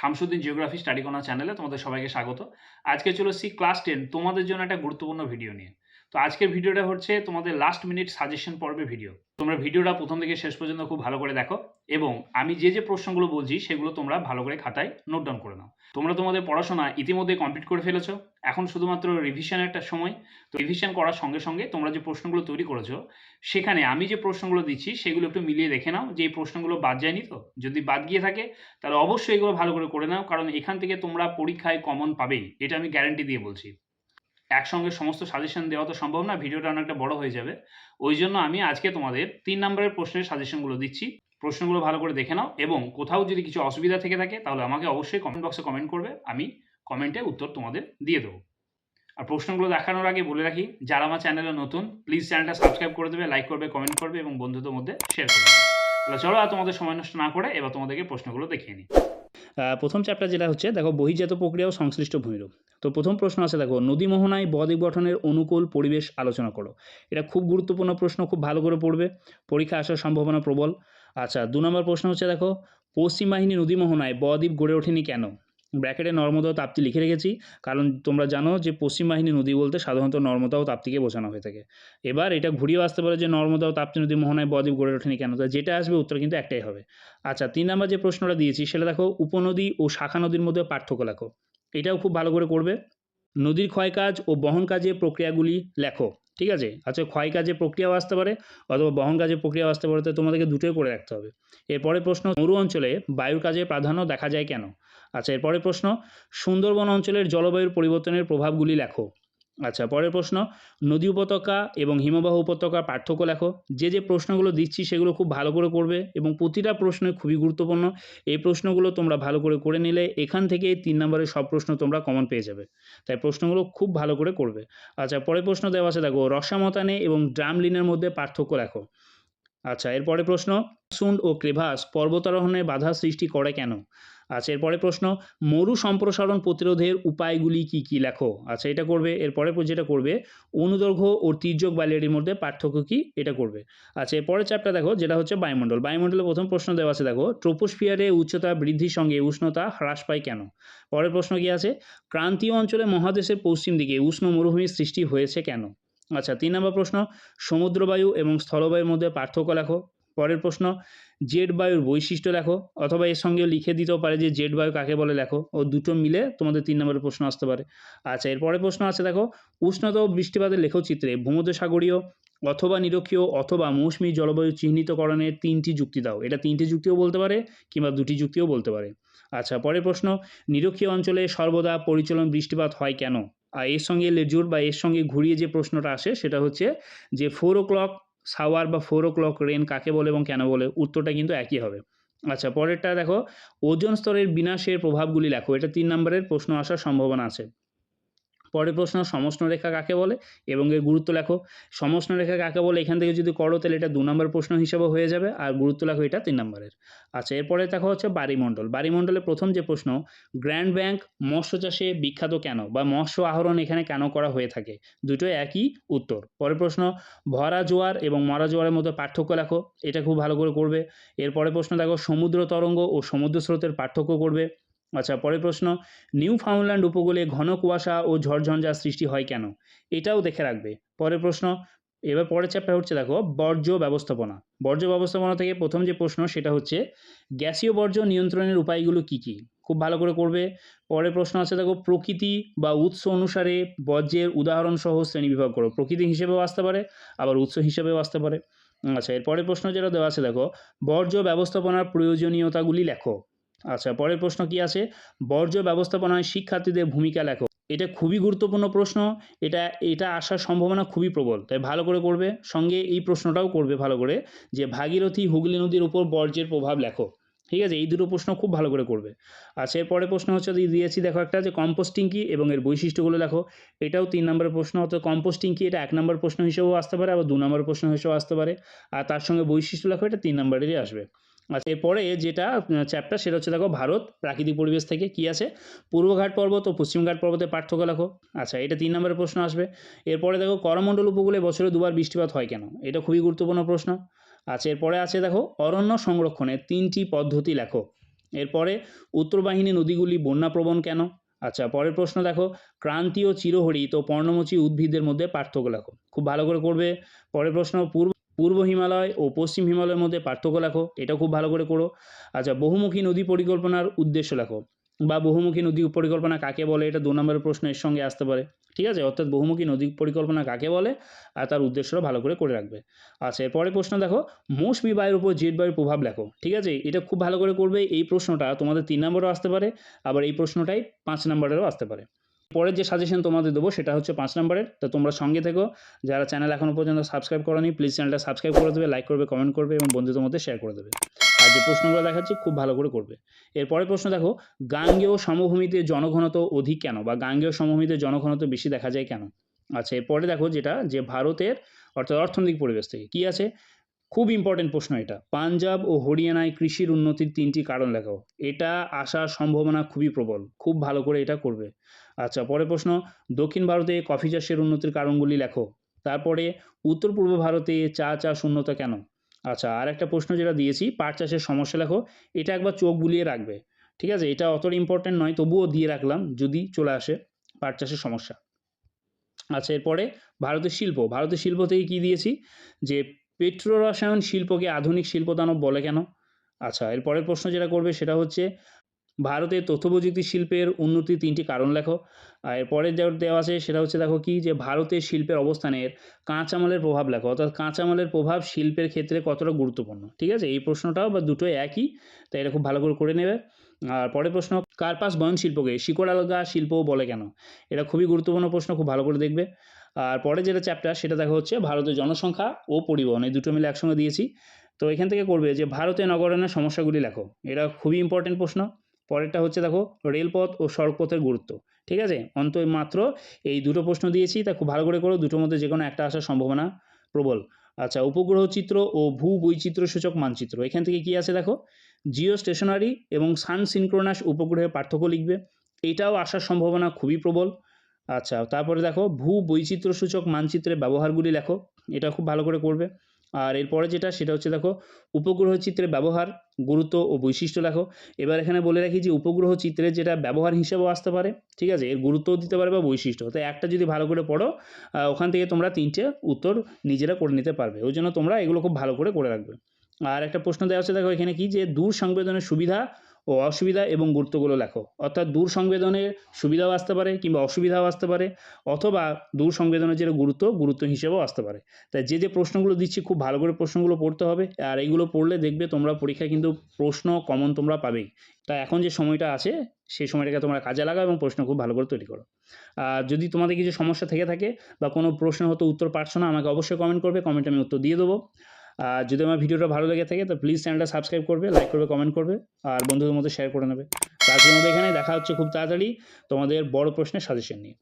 Shamsuddin geography study corner চ্যানেলে তোমাদের সবাইকে স্বাগত। আজকে চলে এসেছি ক্লাস টেন, তোমাদের জন্য একটা গুরুত্বপূর্ণ ভিডিও নিয়ে। তো আজকের ভিডিওটা হচ্ছে তোমাদের লাস্ট মিনিট সাজেশন পর্বে ভিডিও তোমরা ভিডিওটা প্রথম থেকে শেষ পর্যন্ত খুব ভালো করে দেখো এবং আমি যে যে প্রশ্নগুলো বলছি সেগুলো তোমরা ভালো করে খাতায় নোট ডাউন করে নাও। তোমরা তোমাদের পড়াশোনা ইতিমধ্যে কমপ্লিট করে ফেলেছো। এখন শুধুমাত্র রিভিশনের একটা সময়। তো রিভিশন করার সঙ্গে সঙ্গে তোমরা যে প্রশ্নগুলো তৈরি করেছ, সেখানে আমি যে প্রশ্নগুলো দিচ্ছি সেগুলো একটু মিলিয়ে দেখে নাও। যে এই প্রশ্নগুলো বাদ যায়নি তো, যদি বাদ গিয়ে থাকে, তাহলে অবশ্যই এগুলো ভালো করে করে নাও। কারণ এখান থেকে তোমরা পরীক্ষায় কমন পাবেই। এটা আমি গ্যারান্টি দিয়ে বলছি। একসঙ্গে সমস্ত সাজেশন দেওয়া তো সম্ভব না, ভিডিওটা অনেকটা বড় হয়ে যাবে। ওই জন্য আমি আজকে তোমাদের তিন নম্বরের প্রশ্নের সাজেশনগুলো দিচ্ছি। প্রশ্নগুলো ভালো করে দেখে নাও এবং কোথাও যদি কিছু অসুবিধা থেকে থাকে, তাহলে আমাকে অবশ্যই কমেন্ট বক্সে কমেন্ট করবে, আমি কমেন্টে উত্তর তোমাদের দিয়ে দেবো। আর প্রশ্নগুলো দেখানোর আগে বলে রাখি, যারা আমার চ্যানেলে নতুন প্লিজ চ্যানেলটা সাবস্ক্রাইব করে দেবে লাইক করবে কমেন্ট করবে এবং বন্ধুদের মধ্যে শেয়ার করবে তাহলে চলো আর তোমাদের সময় নষ্ট না করে এবার তোমাদেরকে প্রশ্নগুলো দেখিয়ে নিই। প্রথম চ্যাপ্টার যেটা হচ্ছে, দেখো বহির্জাত প্রক্রিয়া ও সংশ্লিষ্ট ভূমিরূপ। তো প্রথম প্রশ্ন আছে, দেখো নদী মোহনায় বদ্বীপ গঠনের অনুকূল পরিবেশ আলোচনা করো। এটা খুব গুরুত্বপূর্ণ প্রশ্ন, খুব ভালো করে পড়বে। পরীক্ষা আসার সম্ভাবনা প্রবল। আচ্ছা দু নম্বর প্রশ্ন হচ্ছে, দেখো, পশ্চিম বাহিনী নদী মোহনায় বদ্বীপ গড়ে ওঠেনি কেন? ব্র্যাকেটে নর্মদা ও তাপ্তি লিখে রেখেছি। কারণ তোমরা জানো যে পশ্চিম বাহিনী নদী বলতে সাধারণত নর্মদা ও তাপ্তিকে বোঝানো হয়ে থাকে। এবার এটা ঘুরিয়ে আসতে পারে যে নর্মদা ও তাপ্তি নদী মোহনায় বদ্বীপ গড়ে ওঠেনি কেন? তো যেটা আসবে উত্তর কিন্তু একটাই হবে। আচ্ছা তিন নম্বর যে প্রশ্নটা দিয়েছি সেটা দেখো, উপনদী ও শাখা নদীর মধ্যে পার্থক্য লেখো। এটাও খুব ভালো করে করবে। নদীর ক্ষয় কাজ ও বহন কাজে প্রক্রিয়াগুলি লেখো, ঠিক আছে? আচ্ছা ক্ষয় কাজে প্রক্রিয়াও আসতে পারে অথবা বহন কাজে প্রক্রিয়াও আসতে পারে, তো তোমাদেরকে দুটোই করে রাখতে হবে। এরপরে প্রশ্ন, মরু অঞ্চলে বায়ুর কাজে প্রাধান্য দেখা যায় কেন? আচ্ছা এরপরে প্রশ্ন, সুন্দরবন অঞ্চলের জলবায়ুর পরিবর্তনের প্রভাবগুলি লেখো। আচ্ছা পরের প্রশ্ন, নদী উপত্যকা এবং হিমবাহ উপত্যকার পার্থক্য লেখো। যে যে প্রশ্নগুলো দিচ্ছি সেগুলো খুব ভালো করে করবে এবং প্রতিটা প্রশ্ন খুবই গুরুত্বপূর্ণ। এই প্রশ্নগুলো তোমরা ভালো করে করে নিলে এখান থেকে তিন নম্বরের সব প্রশ্ন তোমরা কমন পেয়ে যাবে। তাই প্রশ্নগুলো খুব ভালো করে করবে। আচ্ছা পরের প্রশ্ন দেওয়া আছে, দেখো, রসামতানে এবং ড্রামলিনের মধ্যে পার্থক্য লেখো। আচ্ছা এরপরে প্রশ্ন সুন্ড ও ক্রেভাস পর্বতারোহণে বাধা সৃষ্টি করে কেন? আচ্ছা এরপরে প্রশ্ন, মরু সম্প্রসারণ প্রতিরোধের উপায়গুলি কি কি? লেখো। আচ্ছা এটা করবে, এরপরে যেটা করবে, অনুদৈর্ঘ্য ও তির্যক বাইলেরির মধ্যে পার্থক্য কি? এটা করবে। আচ্ছা এরপরে চ্যাপ্টার দেখো, যেটা হচ্ছে বায়ুমণ্ডল। বায়ুমণ্ডলে প্রথম প্রশ্ন দেওয়া আছে, দেখো ট্রোপোস্ফিয়ারে উচ্চতা বৃদ্ধির সঙ্গে উষ্ণতা হ্রাস পায় কেন? পরের প্রশ্ন কি আছে? ক্রান্তীয় অঞ্চলে মহাদেশের পশ্চিম দিকে উষ্ণ মরুভূমির সৃষ্টি হয়েছে কেন? আচ্ছা তিন নম্বর প্রশ্ন, সমুদ্রবায়ু এবং স্থলবায়ুর মধ্যে পার্থক্য লেখো। পরের প্রশ্ন, জেড বায়ুর বৈশিষ্ট্য লেখো, অথবা এর সঙ্গে লিখে দিতেও পারে যে জেড বায়ু কাকে বলে লেখো, ও দুটো মিলে তোমাদের তিন নম্বরের প্রশ্ন আসতে পারে। আচ্ছা এরপরে প্রশ্ন আছে, দেখো, উষ্ণতা ও বৃষ্টিপাতের লেখচিত্রে ভূমধ্যসাগরীয় অথবা নিরক্ষীয় অথবা মৌসুমী জলবায়ু চিহ্নিতকরণের তিনটি যুক্তি দাও। এটা তিনটি যুক্তিও বলতে পারে, কিংবা দুটি যুক্তিও বলতে পারে। আচ্ছা পরের প্রশ্ন, নিরক্ষীয় অঞ্চলে সর্বদা পরিচলন বৃষ্টিপাত হয় কেন? আর এর সঙ্গে লেজুর বা এর সঙ্গে ঘুরিয়ে যে প্রশ্নটা আসে, সেটা হচ্ছে যে ফোর ও ক্লক সাওয়ার বা ফোর ও ক্লক রেন কাকে বলে এবং কেন বলে, উত্তরটা কিন্তু একই হবে। আচ্ছা পরেরটা দেখো, ওজন স্তরের বিনাশের প্রভাবগুলি লেখো। এটা তিন নম্বরের প্রশ্ন আসার সম্ভাবনা আছে। পরের প্রশ্ন, সমষ্ণ রেখা কাকে বলে? এবং এর গুরুত্ব লেখো। সমষ্ণ রেখা কাকে বলে? এখান থেকে যদি করো, তাহলে এটা দু নম্বর প্রশ্ন হিসেবে হয়ে যাবে। আর গুরুত্ব লেখো, এটা তিন নম্বরের। আচ্ছা এরপরে দেখো হচ্ছে বাড়িমণ্ডল। বাড়িমণ্ডলের প্রথম যে প্রশ্ন, গ্র্যান্ড ব্যাংক মৎস্য চাষে বিখ্যাত কেন? বা মৎস্য আহরণ এখানে কেন করা হয়ে থাকে? দুটোই একই উত্তর। পরের প্রশ্ন, ভরা জোয়ার এবং মরা জোয়ারের মধ্যে পার্থক্য লেখো। এটা খুব ভালো করে করবে। এরপরে প্রশ্ন দেখো, সমুদ্র তরঙ্গ ও সমুদ্র স্রোতের পার্থক্য করবে। আচ্ছা পরের প্রশ্ন নিউ ফাউন্ডল্যান্ড উপকূলে ঘন কুয়াশা ও ঝড়ঝঞ্ঝার সৃষ্টি হয় কেন? এটাও দেখে রাখবে। পরের প্রশ্ন, এবার পরের চ্যাপ্টার হচ্ছে দেখো, বর্জ্য ব্যবস্থাপনা। বর্জ্য ব্যবস্থাপনা থেকে প্রথম যে প্রশ্ন, সেটা হচ্ছে, গ্যাসীয় বর্জ্য নিয়ন্ত্রণের উপায়গুলো কি কি? খুব ভালো করে করবে। পরের প্রশ্ন আছে দেখো, প্রকৃতি বা উৎস অনুসারে বর্জ্যের উদাহরণ সহ শ্রেণীবিভাগ করো। প্রকৃতি হিসেবেও আসতে পারে, আবার উৎস হিসেবেও আসতে পারে। আচ্ছা এর পরের প্রশ্ন যেটা দেওয়া আছে দেখো, বর্জ্য ব্যবস্থাপনার প্রয়োজনীয়তাগুলি লেখো। আচ্ছা পরের প্রশ্ন কি আছে? বর্জ্য ব্যবস্থাপনায় শিক্ষার্থীদের ভূমিকা লেখো। এটা খুবই গুরুত্বপূর্ণ প্রশ্ন। এটা এটা আসার সম্ভাবনা খুবই প্রবল। তাই ভালো করে করবে সঙ্গে এই প্রশ্নটাও করবে ভালো করে যে ভাগীরথী হুগলি নদীর উপর বর্জ্যের প্রভাব লেখো। ঠিক আছে? এই দুটো প্রশ্ন খুব ভালো করে করবে। আচ্ছা এরপরে প্রশ্ন হচ্ছে দিয়ে দিয়েছি দেখো একটা যে কম্পোস্টিং কি এবং এর বৈশিষ্ট্যগুলো লেখো। এটাও তিন নম্বরের প্রশ্ন। হতো কম্পোস্টিং কি এটা এক নম্বর প্রশ্ন হিসেবেও আসতে পারে আবার দু নম্বর প্রশ্ন হিসেবেও আসতে পারে। আর তার সঙ্গে বৈশিষ্ট্য লেখো, এটা তিন নম্বরেরই আসবে। আচ্ছা এরপরে যেটা চ্যাপ্টার সেটা হচ্ছে দেখো ভারত, প্রাকৃতিক পরিবেশ থেকে কি আছে? পূর্বঘাট পর্বত ও পশ্চিমঘাট পর্বতের পার্থক্য লেখো। আচ্ছা এটা তিন নম্বরের প্রশ্ন আসবে। এরপরে দেখো করমণ্ডল উপকূলে বছরে দুবার বৃষ্টিপাত হয় কেন? এটা খুবই গুরুত্বপূর্ণ প্রশ্ন। আচ্ছা এরপরে আছে দেখো অরণ্য সংরক্ষণের তিনটি পদ্ধতি লেখো। এরপরে উত্তরবাহিনী নদীগুলি বন্যাপ্রবণ কেন? আচ্ছা পরের প্রশ্ন দেখো ক্রান্তীয় চিরহরিত পর্ণমোচী উদ্ভিদের মধ্যে পার্থক্য লেখো। খুব ভালো করে করবে। পরের প্রশ্ন, পূর্ব পূর্ব হিমালয় ও পশ্চিম হিমালয়ের মধ্যে পার্থক্য লেখো, এটা খুব ভালো করে করো। আচ্ছা বহুমুখী নদী পরিকল্পনার উদ্দেশ্য লেখো, বা বহুমুখী নদী পরিকল্পনা কাকে বলে, এটা দু নম্বরের প্রশ্ন, এর সঙ্গে আসতে পারে। ঠিক আছে? অর্থাৎ বহুমুখী নদী পরিকল্পনা কাকে বলে, আর তার উদ্দেশ্যটা ভালো করে করে রাখবে। আচ্ছা এরপরে প্রশ্ন দেখো মৌসুমি বায়ুর উপর জেট বায়ুর প্রভাব লেখো, ঠিক আছে? এটা খুব ভালো করে করবে, এই প্রশ্নটা তোমাদের তিন নম্বরেও আসতে পারে, আবার এই প্রশ্নটাই পাঁচ নম্বরেরও আসতে পারে। পরের যে সাজেশন তোমাদের দেবো, সেটা হচ্ছে পাঁচ নম্বরের। তো তোমরা সঙ্গে থেকো। যারা চ্যানেল এখনও পর্যন্ত সাবস্ক্রাইব করনি প্লিজ চ্যানেলটা সাবস্ক্রাইব করে দেবে লাইক করবে কমেন্ট করবে এবং বন্ধুদের মধ্যে শেয়ার করে দেবে। আর যে প্রশ্নগুলো দেখাচ্ছি, খুব ভালো করে করবে। এরপরের প্রশ্ন দেখো, গাঙ্গেয় সমভূমিতে জনঘনত্ব অধিক কেন? বা গাঙ্গেয় সমভূমিতে জনঘনত্ব বেশি দেখা যায় কেন? আচ্ছা এরপরে দেখো যেটা, যে ভারতের, অর্থাৎ অর্থনৈতিক পরিবেশ থেকে কী আছে? খুব ইম্পর্টেন্ট প্রশ্ন এটা। পাঞ্জাব ও হরিয়ানায় কৃষির উন্নতির তিনটি কারণ লেখাও এটা আসার সম্ভাবনা খুবই প্রবল। খুব ভালো করে এটা করবে। আচ্ছা পরের প্রশ্ন, দক্ষিণ ভারতে কফি চাষের উন্নতির কারণগুলি লেখো। তারপরে, উত্তর পূর্ব ভারতে চা চাষ উন্নত কেন? আচ্ছা আর একটা প্রশ্ন যেটা দিয়েছি, পাট চাষের সমস্যা লেখো, এটা একবার চোখ বুলিয়ে রাখবে। ঠিক আছে? এটা অতটা ইম্পর্টেন্ট নয়, তবুও দিয়ে রাখলাম, যদি চলে আসে পাট চাষের সমস্যা। আচ্ছা এরপরে, ভারতের শিল্প। ভারতের শিল্প থেকে কী দিয়েছি? যে পেট্রো রসায়ন শিল্পকে আধুনিক শিল্প শিল্পদানব বলে কেন? আচ্ছা এর পরের প্রশ্ন যেটা করবে সেটা হচ্ছে ভারতের তথ্য প্রযুক্তি শিল্পের উন্নতির তিনটি কারণ লেখো। আর এরপরে যা দেওয়া আছে সেটা হচ্ছে দেখো কি যে ভারতের শিল্পের অবস্থানের কাঁচামালের প্রভাব লেখো। অর্থাৎ কাঁচামালের প্রভাব শিল্পের ক্ষেত্রে কতটা গুরুত্বপূর্ণ? ঠিক আছে? এই প্রশ্নটাও বা দুটোই একই, তাই এটা খুব ভালো করে করে নেবে। আর পরের প্রশ্ন, কার্পাস বয়ন শিল্পকে শিকড় শিকড়ালগা শিল্প বলে কেন? এটা খুবই গুরুত্বপূর্ণ প্রশ্ন, খুব ভালো করে দেখবে। আর পরে যেটা চ্যাপ্টার সেটা দেখা হচ্ছে ভারতের জনসংখ্যা ও পরিবহন, এই দুটো মিলে একসঙ্গে দিয়েছি। তো এখান থেকে করবে যে ভারতে নগরায়নের সমস্যাগুলি লেখো। এটা খুবই ইম্পর্টেন্ট প্রশ্ন। পরেরটা হচ্ছে দেখো রেলপথ ও সড়কপথের গুরুত্ব, ঠিক আছে? অন্ত মাত্র এই দুটো প্রশ্ন দিয়েছি, তা খুব ভালো করে করো, দুটোর মধ্যে যে কোনো একটা আসার সম্ভাবনা প্রবল। আচ্ছা উপগ্রহ চিত্র ও ভূ বৈচিত্র্য সূচক মানচিত্র, এখান থেকে কি আছে দেখো? জিও স্টেশনারি এবং সান সিনক্রোনাস উপগ্রহের পার্থক্য লিখবে এইটাও আসার সম্ভাবনা খুবই প্রবল। আচ্ছা তারপরে দেখো ভূ বৈচিত্র্য সূচক মানচিত্রের ব্যবহারগুলি লেখো, এটা খুব ভালো করে করবে। আর এরপরে যেটা, সেটা হচ্ছে দেখো, উপগ্রহ চিত্রের ব্যবহার, গুরুত্ব ও বৈশিষ্ট্য লেখো এবার এখানে বলে রাখি যে, উপগ্রহ চিত্রের যেটা ব্যবহার হিসেবেও আসতে পারে, ঠিক আছে? এর গুরুত্বও দিতে পারে বা বৈশিষ্ট্য। তো একটা যদি ভালো করে পড়ো ওখান থেকে তোমরা তিনটে উত্তর নিজেরা করে নিতে পারবে। ওই জন্য তোমরা এগুলো খুব ভালো করে করে রাখবে। আর একটা প্রশ্ন দেওয়া হচ্ছে দেখো এখানে কি? যে দূর সংবেদনের সুবিধা ও অসুবিধা এবং গুরুত্বগুলো লেখো। অর্থাৎ দূর সংবেদনের সুবিধাও আসতে পারে কিংবা অসুবিধাও আসতে পারে, অথবা দূর সংবেদনের যেটা গুরুত্ব গুরুত্ব হিসেবেও আসতে পারে। তাই যে যে প্রশ্নগুলো দিচ্ছি, খুব ভালো করে প্রশ্নগুলো পড়তে হবে। আর এইগুলো পড়লে দেখবে তোমরা পরীক্ষায় কিন্তু প্রশ্ন কমন তোমরা পাবেই। তাই এখন যে সময়টা আছে, সেই সময়টাকে তোমরা কাজে লাগাও এবং প্রশ্ন খুব ভালো করে তৈরি করো। আর যদি তোমাদের কিছু সমস্যা থেকে থাকে বা কোনো প্রশ্ন হতো উত্তর পারছ না, আমাকে অবশ্যই কমেন্ট করবে কমেন্টে আমি উত্তর দিয়ে দেবো। আর যদি আমার ভিডিওটা ভালো লেগে থাকে, তো প্লিজ চ্যানেলটা সাবস্ক্রাইব করবে লাইক করবে কমেন্ট করবে, আর বন্ধুদের মধ্যে শেয়ার করে নেবে। তো আজকের মধ্যে এখানে দেখা হচ্ছে খুব তাড়াতাড়ি তোমাদের বড় প্রশ্নের সাজেশন নিয়ে।